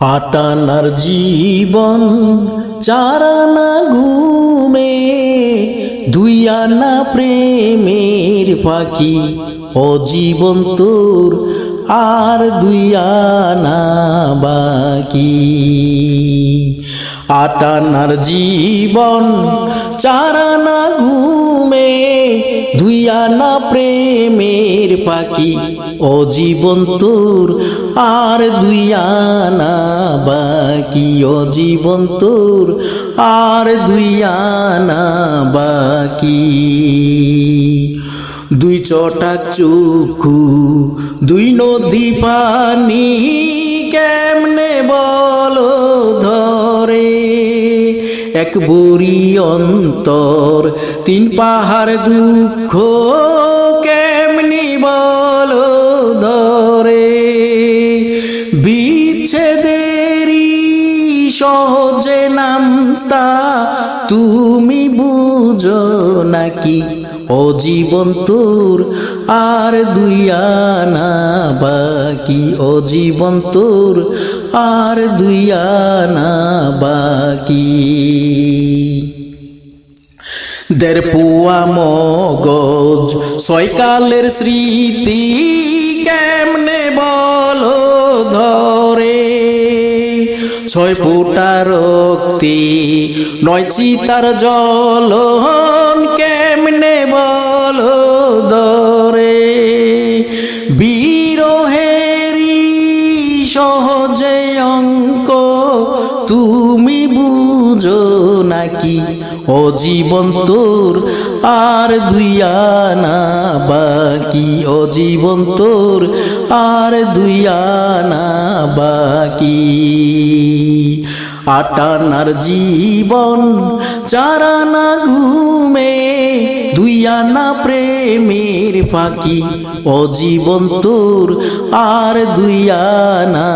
আটানার জীবন চারানা ঘুমে দুই আনা প্রেমের পাখি ও জীবন তোর আর দুই আনা বাকি। আটানার জীবন চারানা ঘুমে দুই আনা প্রেমের পাখি ও জীবন তোর, আর দুই আনা বাকি ও জীবন তোর, আর দুই আনা বাকি। দুই চটাক চক্ষু দুই নদী পানি, কেমনে বলো ধরে এক বড়ি অন্তর, তিন পাহাড় দুঃখ কেমনি বলো ধরে। বিচ্ছেদেরই সহজে নামতা তুমি বুঝো নাকি? ও জীবন তোর আর দুই আনা বাকি। ও জীবন তোর আর দুই আনা বাকি। দের পুয়া মগজ, সয়কালের স্মৃতি কেমনে বলো ধরে? ছয় ফুটা রক্তি, নয় চিতার জলন কেমনে বলো ধরে? বিরহেরি সহজে অঙ্ক তুমি বুঝো নাকি? ও জীবন তোর আর দুই আনা বাকি। ও জীবন তোর আর দুই আনা বাকি। আটানার জীবন চারানা ঘুমে আনা প্রেমের ফাঁকি ও জীবন তোর, আর দুই আনা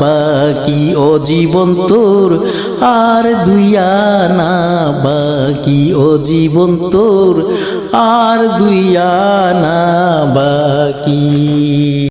বাকি। ও জীবন তোর, আর দুই আনা বাকি। ও জীবন তোর, আর দুই আনা বাকি।